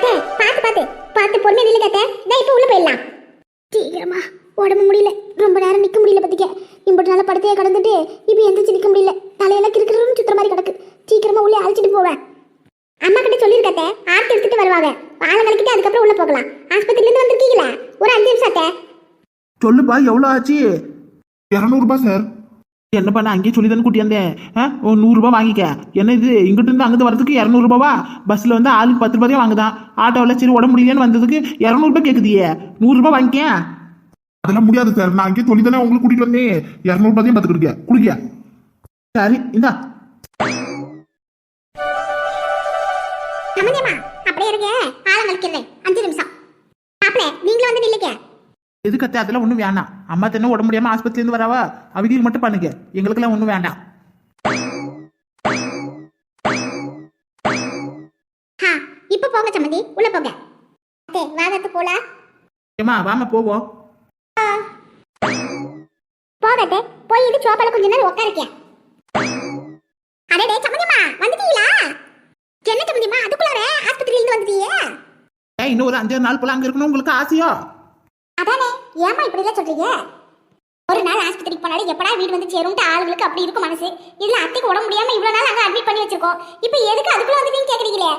அத்தை பாத்து பாத்து பாத்து பொறுமையா நில்லுங்க அத்தை நான் இப்ப உள்ள போயிடலாம். சீக்கிரமா. உடம்பு முடியல. ரொம்ப நேரம் நிக்க முடியல பத்திக்க. இம்பட்டு நாள படுத்தையே கடந்துட்டு இப்போ எந்திரிச்சு நிக்க முடியல. தலையெல்லாம் கிறுக்கிறுன்னு சுத்துற மாதிரி கிடக்கு. சீக்கிரமா உள்ளே அழைச்சிட்டு போவேன். அம்மா கிட்ட சொல்லியிருக்கத்த ஆர்த்தி எடுத்துட்டு வருவாங்க. ஆளை கலக்கிட்டு அதுக்கப்புறம் உள்ள போகலாம். ஆஸ்பத்திரில இருந்து வந்திருக்கீங்களா? ஒரு அஞ்சு நிமிஷம் அத்தை. சொல்லுப்பா எவ்வளோ ஆச்சு? இரநூறுபா சார் என்ன பண்ண? அங்கேயே சொல்லி தானே கூட்டி வந்தேன். ஆ? ஒரு நூறுரூபா வாங்கிக்க. என்ன இது? இங்கிட்டு இருந்து அங்கிட்டு வரதுக்கு இரநூறுபாவா பஸ்ஸில் வந்து ஆளுக்கு பத்து ரூபாய் வாங்குதான் ஆட்டோவில் சரி உடம்பு முடியலன்னு வந்ததுக்கு இரநூறுபா கேட்குதியே நூறுரூபா வாங்கிக்க. அதெல்லாம் முடியாது சார் நான் அங்கேயே சொல்லி தானே உங்களுக்கு கூட்டிகிட்டு வந்தேன். இரநூறுபாதையும் பார்த்து கொடுக்க. குடிக்க. சரி இந்தா. அப்படியே இருங்க. ஆளை கலக்கிறேன் அஞ்சு நிமிஷம். நீங்களும் வந்து நில்லுங்க. எதுக்கத்த அதெல்லாம் ஒன்றும் வேண்டாம் அம்மா தானே உடம்பு முடியாமல் ஆஸ்பத்திரியிலேருந்து வரவா? அவதியில் மட்டும் பண்ணுங்க. எங்களுக்கெல்லாம் ஒன்றும் வேண்டாம். இப்போ போங்க சம்மந்தி. உள்ள போங்க. அத்தே வாதத்து போல ஏம்மா வாமா போவோம். போகட்டே போய் இது சோப்பால கொஞ்ச நேரம் உட்காருக்கேன் அடடே சம்மந்தியம்மா வந்துட்டீங்களா? என்ன சம்மந்தியம்மா அதுக்குள்ளார ஆஸ்பத்திரியில இருந்து வந்துட்டீங்க ஏன் இன்னும் ஒரு அஞ்சாறு நாள் போல அங்கே இருக்கணும். உங்களுக்கு ஆசையோ? அதானே? ஏமா இப்படி எல்லாம் சொல்றீங்க? ஒரு நாள் ஆஸ்பத்திரிக்கு போனாலும் எப்படா வீடு வந்து சேரும்ட்டு ஆளுங்களுக்கு அப்படி இருக்கும் மனசு. இதுல அத்தைக்கு உடம்பு முடியாம இவ்வளவு நாள் அங்க அட்மிட் பண்ணி வச்சிருக்கோம். இப்போ எதுக்கு அதுக்குள்ள வந்து நீங்க கேக்குறீங்களே?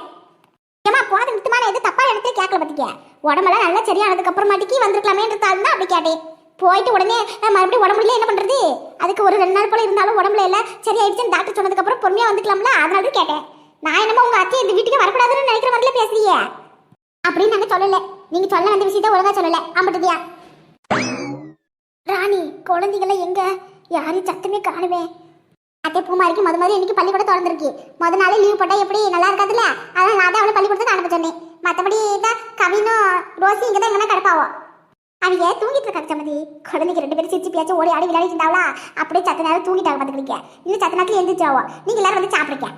ஏமா போத நிறுத்தமான எது தப்பா இடத்துல கேட்கல பத்திக்க உடம்பெல்லாம் நல்லா சரியானதுக்கு அப்புறமாட்டிக்கு வந்திருக்கலாமேன்றது தான் அப்படி கேட்டேன். போயிட்டு உடனே மறுபடியும் உடம்பு என்ன பண்றது? அதுக்கு ஒரு ரெண்டு நாள் போல இருந்தாலும் உடம்புல எல்லாம் சரியாயிடுச்சுன்னு டாக்டர் சொன்னதுக்கு அப்புறம் பொறுமையா வந்துக்கலாம்ல? அதனால தான் கேட்டேன். நான் என்னமோ உங்க அத்தை இந்த வீட்டுக்கு வரக்கூடாதுன்னு நினைக்கிற மாதிரில பேசுறீங்க? அப்படின்னு நாங்க சொல்லல. நீங்க சொல்ல வந்த விஷயத்த ஒழுங்கா சொல்லல. ஆம்பட்டுதியா ராணி குழந்தைங்கள எங்க? யாரையும் சத்தமே காணுமே அத்தை பூமாரிக்கு மொதல் மாதிரி இன்னைக்கு பள்ளிக்கூடம் திறந்திருக்கு. மொதல் நாளே லீவ் போட்டா எப்படி? நல்லா இருக்காதுல்ல? அதான் நான் தான் அவளை பள்ளிக்கூடத்துக்கு அனுப்ப சொன்னேன். மற்றபடி தான் கவினும் ரோசி இங்கே தான் எங்கன்னா கிடப்பாவோ. அவங்க தூங்கிட்டு இருக்காங்க சம்மதி? குழந்தைக்கு ரெண்டு பேரும் சிரிச்சு பேச்சு ஓடி ஆடி விளையாடிட்டு இருந்தாவளா? அப்படியே சத்த நேரம் தூங்கிட்டாங்க பார்த்துக்கிங்க இன்னும் சத்த நேரத்தில் எழுந்திரிச்சாவோ நீங்க எல்லாரும் வந்து சாப்பிடுங்க.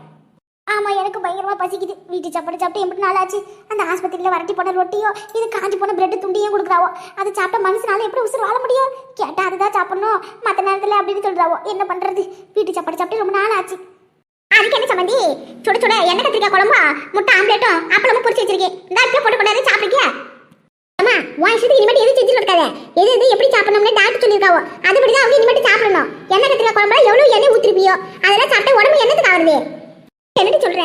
ஆமாம் எனக்கு பயங்கரமாக பசிக்குது. வீட்டு சாப்பாடு சாப்பிட்டு எப்படி நாள் ஆச்சு அந்த ஆஸ்பத்திரியில் வரட்டி போன ரொட்டியோ இது காஞ்சி போன பிரெட் துண்டியும் கொடுக்குறாவோ. அதை சாப்பிட்டா மனுஷனால எப்படி உசுறு வாழ முடியும்? கேட்டால் அதுதான் சாப்பிடணும். மற்ற நேரத்தில் அப்படின்னு சொல்கிறாவோ என்ன பண்ணுறது வீட்டு சாப்பாடு சாப்பிட்டு ரொம்ப நாள் ஆச்சு அதுக்கு என்ன சம்மந்தி? சுட சுட எண்ணெய் கத்திரிக்காய் குழம்பா முட்டை ஆம்லேட்டும் அப்பளமும் பொரிச்சு வச்சிருக்கேன். இந்த அப்படியே போட்டு கொண்டாந்து சாப்பிடுங்க அம்மா உன் இஷ்டத்துக்கு இனிமேட்டு எதுவும் செஞ்சு இருக்காத. எது எது எப்படி சாப்பிடணும்னு டாக்டர் சொல்லியிருக்காவோ. அதுபடி தான் அவங்க இனிமேட்டு சாப்பிடணும். எண்ணெய் கத்திரிக்காய் குழம்புல எவ்வளோ எண்ணெய் ஊற்றிருப்பியோ அதெல்லாம் சாப்பிட்டா உடம்பு என்னத்துக்கு ஆகுது என்னடி சொல்ற?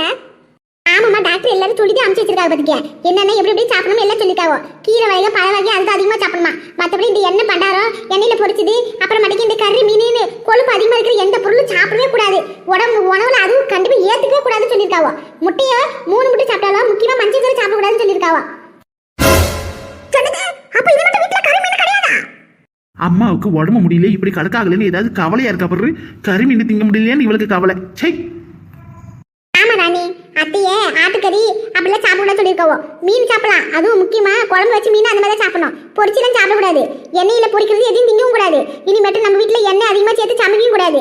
ஆமாமா டாக்டர் எல்லாரும் சொல்லி அமுச்சு வச்சிருக்காங்க பாத்துக்க. என்னென்ன எப்படி எப்படி சாப்பிடணும் எல்லாம் சொல்லிருக்காவோ கீரை வகைகள் பழ வகை அதுதான் அதிகமா சாப்பிடணுமா? மத்தபடி இந்த எண்ணெய் பண்டாரம் எண்ணெயில பொரிச்சது மட்டும் இந்த கறி மீன் கொழுப்பு அதிகமா இருக்கிற எந்த பொருளும் சாப்பிடவே கூடாது. உடம்பு உணவுல அதுவும் கண்டிப்பா ஏத்துக்கவே கூடாதுன்னு சொல்லிருக்காவோ முட்டைய மூணு முட்டை சாப்பிட்டாலும் முக்கியமா மஞ்சள் கறி சாப்பிடக்கூடாதுன்னு சொல்லியிருக்காவோ அப்ப அம்மாவுக்கு உடம்பு முடியல இப்படி கணக்காகலன்னு ஏதாவது கவலையா இருக்கா பாரு? கறி மீன் திங்க முடியலன்னு இவளுக்கு கவலை. சை ஆமா ராணி. அத்தையே ஆட்டுக்கறி அப்படிலாம் சாப்பிடக்கூடாது சொல்லியிருக்கவோ. மீன் சாப்பிடலாம். அதுவும் முக்கியமா குழம்பு வச்சு மீன் அந்த மாதிரி சாப்பிடணும். பொரிச்சுலாம் சாப்பிடக்கூடாது. எண்ணெயில பொரிக்கிறது எதையும் திங்கவும் கூடாது. இனிமேட்டு நம்ம வீட்டுல எண்ணெய் அதிகமா சேர்த்து சமைக்கவும் கூடாது.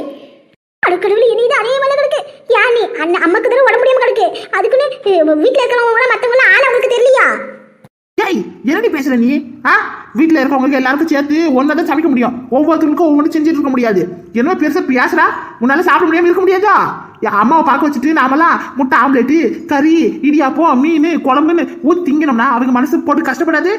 அடுக்கடவுள் இனி இது அதே மாதிரி கிடக்கு. யானி அண்ணன் அம்மாக்கு தர உடம்பு முடியாம கிடக்கு. அதுக்குன்னு வீட்டுல இருக்கிறவங்க மத்தவங்க ஆள் அவங்களுக்கு தெரியலையா? ஏய் என்னடி பேசுற நீ? ஆ? வீட்டில் இருக்கவங்களுக்கு எல்லாருக்கும் சேர்த்து ஒன்றா தான் சமைக்க முடியும். ஒவ்வொருத்தருக்கும் ஒவ்வொன்று செஞ்சுட்டு இருக்க முடியாது. என்ன பெருசா பேசுறா? உன்னால சாப்பிட முடியாமல் இருக்க முடியாதா? என் அம்மாவை பார்க்க வச்சுட்டு நாமெல்லாம் முட்டை ஆம்லெட்டு கறி இடியாப்பம் மீன் குழம்புன்னு ஊற்றி திங்கினோம்னா அவங்க மனசு போட்டு கஷ்டப்படாது?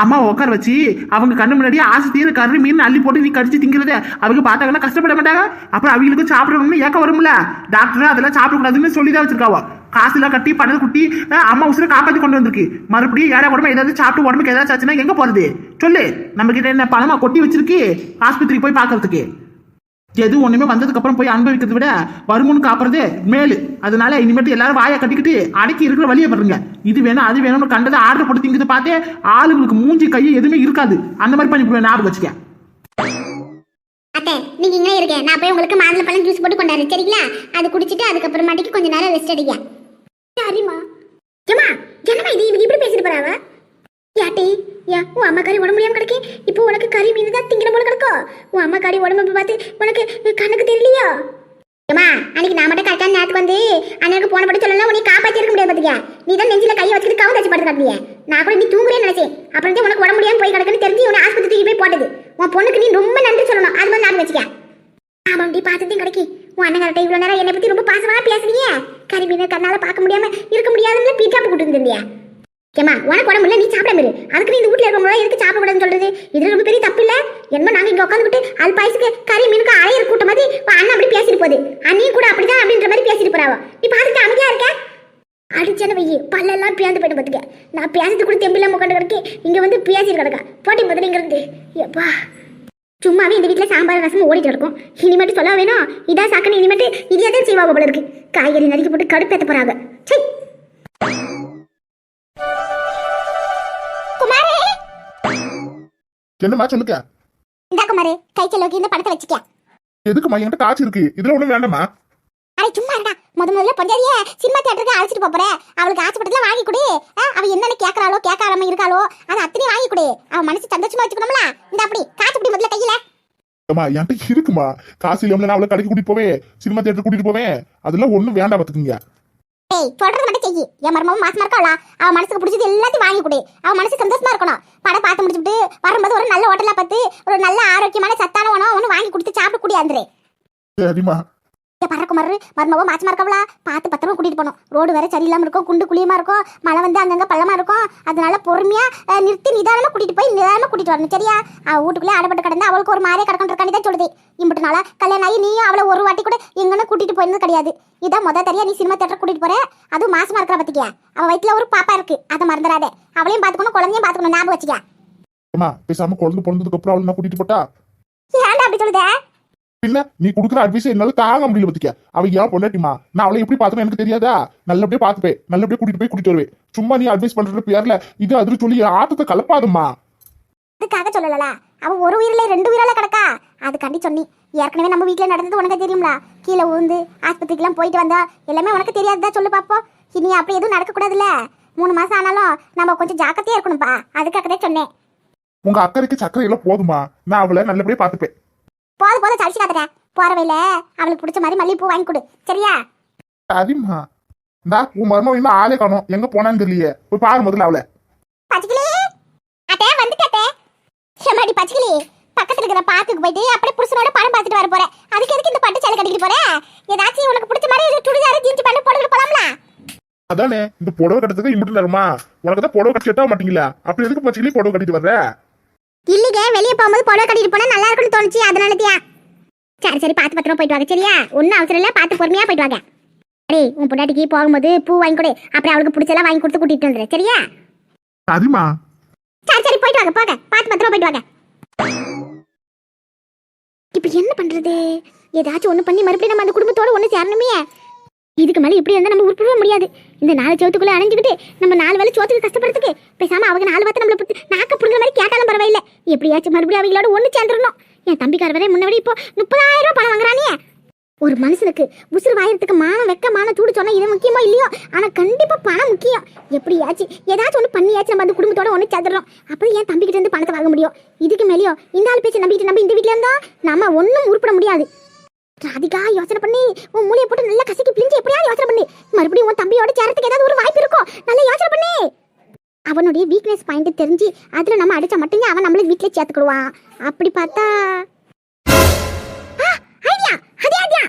அம்மாவை உட்கார வச்சு அவங்க கண்ணு முன்னாடி ஆசை தீர கரு மீன் அள்ளி போட்டு நீ கடிச்சு திங்கிறத. அவங்க பார்த்தாங்கன்னா கஷ்டப்பட மாட்டாங்க. அப்புறம் அவங்களுக்கு சாப்பிடணும்னு ஏக்கம் வரும்ல. டாக்டர் அதெல்லாம் சாப்பிடக்கூடாதுன்னு சொல்லி தான் வச்சிருக்காவோ. காசுலாம் கட்டி பணத்தை குட்டி அம்மா உசுரை காப்பாற்றி கொண்டு வந்திருக்கு. மறுபடியும் ஏழை உடம்பு ஏதாவது சாப்பிட்டு உடம்புக்கு ஏதாச்சும் ஆச்சுன்னா எங்கே போகிறது சொல்லு. நம்ம கிட்ட என்ன பணமாக கொட்டி வச்சிருக்கு? ஆஸ்பத்திரிக்கு போய் பார்க்கறதுக்கு. எது ஒண்ணுமே வந்ததுக்கு அப்புறம் போய் அனுபவிக்கிறதை விட வருமுன்னு காப்புறது மேலு. அதனால இனிமேட்டு எல்லாரும் வாயை கட்டிக்கிட்டு அடக்கி இருக்கிற வழியை பாருங்க. இது வேணும் அது வேணும்னு கண்டதை ஆர்டர் போட்டு திங்கிறது பார்த்தே ஆளுங்களுக்கு மூஞ்சி கை எதுவுமே இருக்காது. அந்த மாதிரி பண்ணி போடுவேன் ஞாபகம் வச்சுக்க. அத்தை நீங்க இங்கே இருக்கேன் நான் போய் உங்களுக்கு மாதுளை பழம் ஜூஸ் போட்டு கொண்டாரு சரிங்களா? அது குடிச்சிட்டு அதுக்கப்புறமாட்டிக்கு கொஞ்ச நேரம் ரெஸ்ட் அடிங்க சரிம்மா ஏமா என்னம்மா இது இவங்க இப்படி பேசிட்டு போறாவ யாட்டி ஏன் உன் அம்மா கறி உடம்பு முடியாமல் கிடக்கு. இப்போ உனக்கு கறி மீன் தான் திங்கிற போல கிடக்கோ? உன் அம்மா கறி உடம்பு பார்த்து உனக்கு கண்ணுக்கு தெரியலையா? ஏமா அன்னைக்கு நான் மட்டும் கரெக்டான நேரத்துக்கு வந்து அண்ணனுக்கு போன படி சொல்லலாம் உன்னை காப்பாற்றி இருக்க முடியாது பாத்துக்க நீ தான் நெஞ்சில கையை வச்சுட்டு கவு வச்சு படுத்து காட்டியே நான் கூட நீ தூங்குறேன்னு நினைச்சேன். அப்புறம் தான் உனக்கு உடம்பு முடியாம போய் கிடக்குன்னு தெரிஞ்சு உன்னை ஆஸ்பத்திரிக்கு போய் போட்டது. உன் பொண்ணுக்கு நீ ரொம்ப நன்றி சொல்லணும். அது மாதிரி நான் வச்சுக்க ஆமாம் டி பார்த்துட்டும் கிடைக்கி. உன் அண்ணன் கரெக்டாக இவ்வளோ நேரம் என்னை பற்றி ரொம்ப பாசமாக பேசுறீங்க கறி மீன் கண்ணால பார்க்க முடியாம இருக்க முடியாதுன்னு பீட்சா கூட்டு இருந்தியா ஏமா உனக்கு உடம்பு இல்லை நீ சாப்பிட மாரு அதுக்கு நீ இந்த வீட்டில் இருக்கவங்களா எதுக்கு சாப்பிடக்கூடாதுன்னு சொல்றது? இது ரொம்ப பெரிய தப்பு இல்லை? என்னமோ நாங்க இங்க உட்காந்துக்கிட்டு அது பாயசுக்கு கறி மீனுக்கு அலையிற கூட்ட மாதிரி அண்ணன் அப்படி பேசிட்டு போகுது. அண்ணியும் கூட அப்படிதான் அப்படின்ற மாதிரி பேசிட்டு போறாவோ. நீ பார்த்துட்டு அமைதியா இருக்க. அடிச்சன வையி பல்லெல்லாம் பேந்து போயிட்டு பார்த்துக்க நான் பேசுறது கூட தெம்பில்லாம உட்காந்து கிடக்கு இங்க வந்து பேசிட்டு கிடக்கா. போட்டி முதல்ல இங்க இருந்து. எப்பா. சும்மாவே இந்த வீட்டுல சாம்பார் ரசம் ஓடிட்டு இருக்கும் இனிமேட்டு சொல்ல வேணும். இதான் சாக்கணும் இனிமேட்டு இதே தான் செய்வாங்க போல இருக்கு. காய்கறி நறுக்கி போட்டு கடுப்பேத்த போறாங்க. சை என்னம்மா சொல்லுங்க? இந்தா குமாரே கை செலவுக்கு இந்த பணத்தை வச்சுக்க எதுக்குமா என்கிட்ட காசு இருக்கு. இதுல ஒண்ணும் வேண்டாமா அரை சும்மா இருடா. முத முதல்ல பொஞ்சாதிய சினிமா தியேட்டருக்கு அழைச்சிட்டு போற. அவளுக்கு ஆசைப்பட்டதுல வாங்கி கொடு. அவ என்னென்ன கேட்கறாளோ கேட்காம இருக்காளோ அதை அத்தனையும் வாங்கி கொடு. அவ மனசு சந்தோஷமா வச்சுக்கணும்ல. இந்த அப்படி காசு அப்படி முதல்ல கையில. அம்மா என்கிட்ட இருக்குமா? காசு இல்லாமல நான் அவளை கடைக்கு கூட்டிட்டு போவேன் சினிமா தியேட்டர் கூட்டிட்டு போவேன் அதெல்லாம் ஒண்ணும் வேண்டாம் பாத்துக்குங்க. டேய் சொல்றது மட்டும் செய்யி என் மருமவும் மாசமா இருக்கா அவ மனசுக்கு பிடிச்சது எல்லாத்தையும் வாங்கி கொடு. அவ மனசு சந்தோஷமா இருக்கணும். படம் பார்த்து முடிச்சுட்டு வரும்போது ஒரு நல்ல ஹோட்டலா பார்த்து ஒரு நல்ல ஆரோக்கியமான சத்தான உணவு ஒன்று வாங்கி கொடுத்து சாப்பிட கூடியாந்துரு சரிம்மா பறக்குமார் மருமவோ மாச்சமா இருக்கவளா பார்த்து பத்திரமா கூட்டிட்டு போகணும். ரோடு வேற சரியில்லாம இருக்கும் குண்டு குழியமா இருக்கும் மழை வந்து அங்கங்க பள்ளமா இருக்கும். அதனால பொறுமையா நிறுத்தி நிதானமா கூட்டிட்டு போய் நிதானமா கூட்டிட்டு வரணும் சரியா? அவ வீட்டுக்குள்ளே அடப்பட்டு கிடந்தா அவளுக்கு ஒரு மாதிரியே கிடக்கன்றக்காண்டி தான் சொல்லுது. இம்பிட்டு நாளா கல்யாணம் ஆகி நீயும் அவளை ஒரு வாட்டி கூட எங்கன்னு கூட்டிட்டு போயிருந்தது கிடையாது. இதான் முத தெரியா நீ சினிமா தேட்டர் கூட்டிட்டு போற? அதுவும் மாசமா இருக்கிற பத்திக்கியா அவ வயித்துல ஒரு பாப்பா இருக்கு அதை மறந்துடாதே. அவளையும் பாத்துக்கணும் குழந்தையும் பாத்துக்கணும் ஞாபகம் வச்சுக்க. பேசாம குழந்தை பிறந்ததுக்கு அப்புறம் அவளை நான் கூட்டிட்டு போட்டா? ஏன்டா அப்படி சொல்லுதே? பின்ன நீ கொடுக்குற அட்வைஸ் என்னால தாங்க முடியல பத்திக்க. அவ ஏன் பொண்டாட்டிமா நான் அவளை எப்படி பார்த்துப்பேன் எனக்கு தெரியாதா? நல்லபடியா பார்த்துப்பேன். நல்லபடியா கூட்டிட்டு போய் கூட்டிட்டு வருவேன். சும்மா நீ அட்வைஸ் பண்ற பேர்ல இது அது சொல்லி ஆட்டத்தை கலப்பாதும்மா. அதுக்காக சொல்லலல அவ ஒரு உயிரில ரெண்டு உயிரால கிடக்கா? அதுக்காண்டி சொன்னி. ஏற்கனவே நம்ம வீட்ல நடந்தது உனக்கு தெரியும்ல? கீழே ஊந்து ஆஸ்பத்திரிக்கெல்லாம் போயிட்டு வந்தா எல்லாமே உனக்கு தெரியாததா சொல்லு பாப்போம். இனி அப்படி எதுவும் நடக்க கூடாதுல்ல? மூணு மாசம் ஆனாலும் நம்ம கொஞ்சம் ஜாக்கிரதையா இருக்கணும்ப்பா அதுக்காக தான் சொன்னேன். உங்க அக்கறைக்கு சக்கரை எல்லாம் போதுமா நான் அவளை நல்லபடியா பார்த்துப்பேன். போத போத சளிச்சு காத்துற போற வழியில அவளுக்கு பிடிச்ச மாதிரி மல்லிகைப்பூ வாங்கி கொடு. சரியா? சரிம்மா. இந்தா உன் மருமக இன்னும் ஆளே காணும். எங்க போனான்னு தெரியலையே. போய் பாரு முதல்ல அவளை. பச்சைக்கிளி! அட்டே வந்துட்டே எம்மாடி பச்சைக்கிளி? பக்கத்துல இருக்கிற பார்க்குக்கு போயிட்டு அப்படியே புருஷனோட படம் பார்த்துட்டு வர போறேன் அதுக்கு எதுக்கு இந்த பட்டு சேலை கட்டிட்டு போற? ஏதாச்சும் உனக்கு பிடிச்ச மாதிரி சுடிதார் ஜீன்ஸ் பேண்ட் போட்டுட்டு போலாம்ல? அதானே இந்த புடவை கட்டுறதுக்கு இம்பிட்டு நேரமா உனக்கு தான் புடவை கட்டி செட்டாக மாட்டீங்களா? அப்படி எதுக்கு பச்சைக்கிளி புடவை கட்டிட்டு வர்ற? இல்லைங்க வெளியே போகும்போது புடவை கட்டிட்டு போனா நல்லா இருக்கும்னு தோணுச்சு அதனால தியா சரி சரி பார்த்து பத்திரமா போயிட்டு வாங்க சரியா? ஒன்றும் அவசரம் இல்லை பார்த்து பொறுமையா போயிட்டு வாங்க. அடே உன் பொண்டாட்டிக்கு போகும்போது பூ வாங்கி கொடு அப்புறம் அவளுக்கு பிடிச்செல்லாம் வாங்கி கொடுத்து கூட்டிட்டு வந்துடு சரியா? சரிம்மா. சரி சரி போயிட்டு வாங்க போங்க பார்த்து பத்திரமா போயிட்டு வாங்க. இப்போ என்ன பண்றது? ஏதாச்சும் ஒண்ணு பண்ணி மறுபடியும் நம்ம அந்த குடும்பத்தோட ஒண்ணு சேரணுமே. இதுக்கு மேல இப்படி இருந்தா நம்ம உருப்படவே முடியாது. இந்த நாலு சோத்துக்குள்ள அணைஞ்சுக்கிட்டு நம்ம நாலு வேலை சோத்துக்கு கஷ்டப்படுறதுக்கு பேசாம அவங்க நாலு வார்த்தை நம்மள பத்தி நாக்க புடுங்குற மாதிரி கேட்டாலும் பரவாயில்ல எப்படியாச்சும் மறுபடியும் அவங்களோட ஒன்று சேர்ந்துடணும். என் தம்பிக்கார வரை முன்னாடி இப்போ முப்பதாயிரம் ரூபாய் பணம் வாங்குறானே. ஒரு மனுஷனுக்கு உசுறு வாயறதுக்கு மானம் வெக்க மானம் சூடு சொன்னா இது முக்கியமோ இல்லையோ? ஆனா கண்டிப்பா பணம் முக்கியம். எப்படியாச்சும் ஏதாச்சும் ஒண்ணு பண்ணியாச்சும் நம்ம அந்த குடும்பத்தோட ஒண்ணு சேர்ந்துடுறோம் அப்போ என் தம்பிக்கிட்ட இருந்து பணத்தை வாங்க முடியும். இதுக்கு மேலேயோ இந்த ஆள் பேச்சு நம்பிக்கிட்டு நம்ம இந்த வீட்ல இருந்தால் நம்ம ஒன்னும் உருப்பிட முடியாது. ராதிகா யோசனை பண்ணி. உன் மூலையை போட்டு நல்லா கசக்கி பிழிஞ்சு எப்படியாவது யோசனை பண்ணி. மறுபடியும் உன் தம்பியோட சேரத்துக்கு ஏதாவது ஒரு வாய்ப்பு இருக்கும் நல்லா யோசனை பண்ணி. அவனுடைய வீக்னஸ் பாயிண்ட் தெரிஞ்சு அதுல நம்ம அடிச்சா மட்டும்தான் அவன் நம்மள வீட்ல சேர்த்துக்கிடுவான். அப்படி பார்த்தா ஐடியா அதே ஐடியா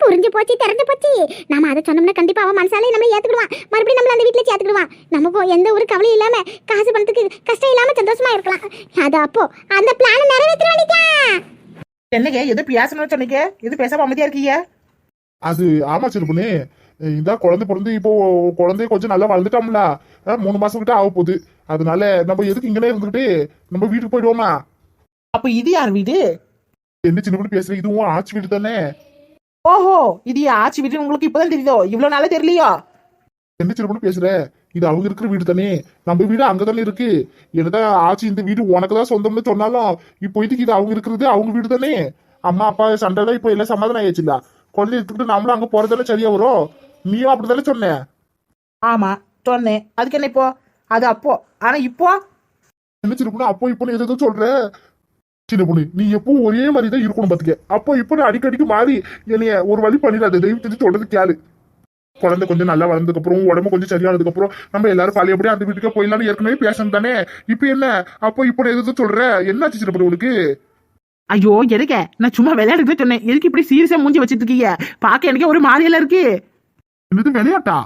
புரிஞ்சு போச்சு தெரிஞ்சு போச்சு. நாம அதை சொன்னோம்னா கண்டிப்பா அவன் மனசாலே நம்மள ஏத்துக்கிடுவான். மறுபடியும் நம்மள அந்த வீட்ல சேர்த்துக்கிடுவான். நமக்கும் எந்த ஒரு கவலையும் இல்லாம காசு பணத்துக்கு கஷ்டம் இல்லாம சந்தோஷமா இருக்கலாம். அது அப்போ அந்த பிளான நிறைவேற்ற வேண்டியதான் என்னங்க எது பேசணும்னு சொன்னீங்க? எது பேசாம அமைதியா இருக்கீங்க? அது ஆமா சிறுபுனே இந்த குழந்தை பிறந்து இப்போ குழந்தைய கொஞ்சம் நல்லா வளர்ந்துட்டோம்ல. மூணு மாசம் கிட்ட ஆக போகுது அதனால நம்ம எதுக்கு இங்கனே இருந்துகிட்டு நம்ம வீட்டுக்கு போயிடுவோமா? அப்ப இது யார் வீடு? என்ன சின்ன பொண்ணு பேசுற? இதுவும் ஆட்சி வீடு தானே? ஓஹோ இது ஆச்சி வீடு உங்களுக்கு இப்பதான் தெரியுதோ? இவ்வளவு நாளா தெரியலையோ? என்ன சின்ன பொண்ணு பேசுற? இது அவங்க இருக்கிற வீடு தானே. நம்ம வீடு அங்க தானே இருக்கு. என்னதான் ஆச்சி இந்த வீடு உனக்கு தான் சொந்தம்னு சொன்னாலும் இப்போ இதுக்கு இது அவங்க இருக்கிறது? அவங்க வீடு தானே. அம்மா அப்பா சண்டை தான் இப்போ எல்லாம் சமாதானம் ஆயிடுச்சுல குழந்தை எடுத்துக்கிட்டு நம்மளும் அங்க போறதால சரியா வரும்? நீயும் அப்படிதானே சொன்ன? ஆமா சொன்னேன் அதுக்கு என்ன இப்போ? அது அப்போ. ஆனா இப்போ? என்ன சின்ன பொண்ணு? அப்போ இப்போ எது எதுவும் சொல்ற? சின்ன பொண்ணு நீ எப்பவும் ஒரே மாதிரி தான் இருக்கணும் பாத்துக்க. அப்போ இப்போ நான் அடிக்கடிக்கு மாறி என்னைய ஒரு வழி பண்ணிடாத. தயவு செஞ்சு சொல்றது கேளு. குழந்தை கொஞ்சம் நல்லா வளர்ந்ததுக்கு அப்புறம் உடம்பு கொஞ்சம் சரியானதுக்கு அப்புறம் நம்ம எல்லாரும் பழையபடி அந்த வீட்டுக்கு போயிடலாம்னு ஏற்கனவே பேசணும் தானே? இப்போ என்ன? அப்போ இப்போ எது சொல்ற? என்னாச்சு சின்ன பொண்ணு உனக்கு? ஐயோ எதுக்க? நான் சும்மா விளையாடுறதுக்கு சொன்னேன். எதுக்கு இப்படி சீரியஸா மூஞ்சி வச்சிட்டு இருக்கீங்க? பார்க்க எனக்கு ஒரு மாதிரியெல்லாம் இருக்கு. என்னது விளையாட்டா?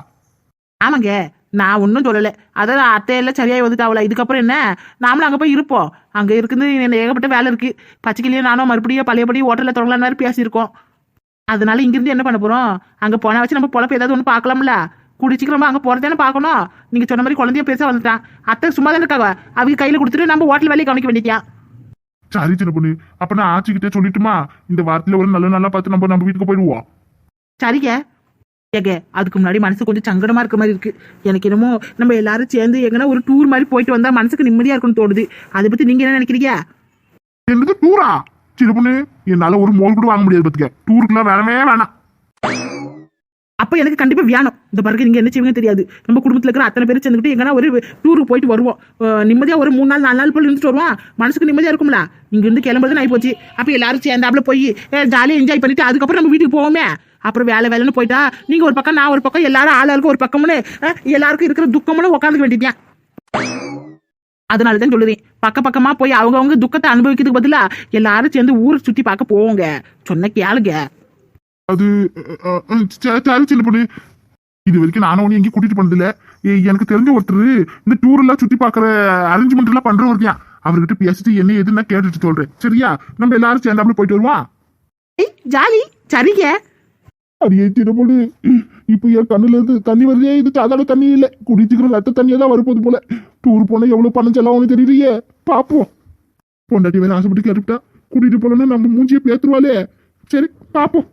ஆமாங்க நான் ஒன்றும் சொல்லலை. அதான் அத்தையெல்லாம் சரியாகி வந்துட்டாவல இதுக்கப்புறம் என்ன? நாமளும் அங்கே போய் இருப்போம். அங்கே இருக்குது என்ன ஏகப்பட்ட வேலை இருக்குது பச்சைக்கிளியே நானும் மறுபடியும் பழையபடி ஹோட்டலில் தொடங்கலான்னு வேறு பேசியிருக்கோம். அதனால இங்கிருந்து என்ன பண்ண போகிறோம் அங்கே போன வச்சு நம்ம பொழப்பு ஏதாவது ஒன்று பார்க்கலாம்ல? கூடி சீக்கிரமா அங்கே போகிறதானே பார்க்கணும். நீங்கள் சொன்ன மாதிரி குழந்தைய பேச வந்துட்டான் அத்தை சும்மா தானே இருக்காங்க அவங்க கையில் கொடுத்துட்டு நம்ம ஹோட்டல் வேலையை கவனிக்க வேண்டியதான் சரி சின்ன பொண்ணு. அப்ப நான் ஆச்சிக்கிட்டே சொல்லிட்டுமா? இந்த வாரத்துல ஒரு நல்ல நல்லா பார்த்து நம்ம நம்ம வீட்டுக்கு போயிடுவோம். சரிங்க. ஏங்க அதுக்கு முன்னாடி மனசு கொஞ்சம் சங்கடமா இருக்க மாதிரி இருக்கு. எனக்கு என்னமோ நம்ம எல்லாரும் சேர்ந்து எங்கன்னா ஒரு டூர் மாதிரி போயிட்டு வந்தா மனசுக்கு நிம்மதியா இருக்கும்னு தோணுது. அதை பத்தி நீங்க என்ன நினைக்கிறீங்க? என்னது டூரா சின்ன பொண்ணு என்னால ஒரு மோல் கூட வாங்க முடியாது பாத்துக்க. டூருக்குலாம் வேணவே வேணாம். அப்ப எனக்கு கண்டிப்பா வேணும் இந்த பிறகு நீங்க என்ன செய்வீங்க தெரியாது. நம்ம குடும்பத்துல இருக்கிற அத்தனை பேர் சேர்ந்துக்கிட்டு எங்கன்னா ஒரு டூருக்கு போயிட்டு வருவோம். அஹ் நிம்மதியா ஒரு மூணு நாள் நாலு நாள் போல இருந்துட்டு வருவோம். மனசுக்கு நிம்மதியா இருக்கும்ல? இங்க இருந்து கிளம்புறது ஆகி போச்சு. அப்ப எல்லாரும் சேர்ந்தாப்புல போய் ஜாலியா என்ஜாய் பண்ணிட்டு அதுக்கப்புறம் நம்ம வீட்டுக்கு போவோமே. அப்புறம் வேலை வேலைன்னு போயிட்டா நீங்க ஒரு பக்கம் நான் ஒரு பக்கம் எல்லாரும் ஆளாளுக்கு ஒரு பக்கம்னு எல்லாருக்கும் இருக்கிற துக்கம்னு உட்காந்துக்க வேண்டியதான் அதனால தான் சொல்லுறேன் பக்க பக்கமா போய் அவங்கவங்க துக்கத்தை அனுபவிக்கிறதுக்கு பதிலா எல்லாரும் சேர்ந்து ஊரை சுத்தி பார்க்க போவோங்க. சொன்ன கேளுங்க. அது சரி சின்ன பொண்ணு. இது வரைக்கும் நானும் ஒன்னும் எங்கேயும் கூட்டிட்டு போனதில்ல. எனக்கு தெரிஞ்ச ஒருத்தர் இந்த டூர் எல்லாம் சுத்தி பாக்குற அரேஞ்ச்மெண்ட் எல்லாம் பண்ற ஒருத்தியா அவர்கிட்ட பேசிட்டு என்ன எதுன்னு கேட்டுட்டு சொல்றேன். சரியா? நம்ம எல்லாரும் சேர்ந்தாப்புல போயிட்டு வருவோம். ஏய் ஜாலி சரிங்க. அடியே சின்ன பொண்ணு இப்போ என் கண்ணுல இருந்து தண்ணி வருதே இது சாதாரண தண்ணி இல்ல. குடிச்சுக்கிற ரத்த தண்ணியை தான் வரப்போது போல. டூர் போனால் எவ்வளவு பணம் செலவாகும் தெரியலையே. பாப்போம். பொண்டாட்டி வேலை ஆசைப்பட்டு கேட்டுட்டா கூட்டிட்டு போகலன்னா நம்ம மூஞ்சியை பேத்துருவாளே. சரி பார்ப்போம்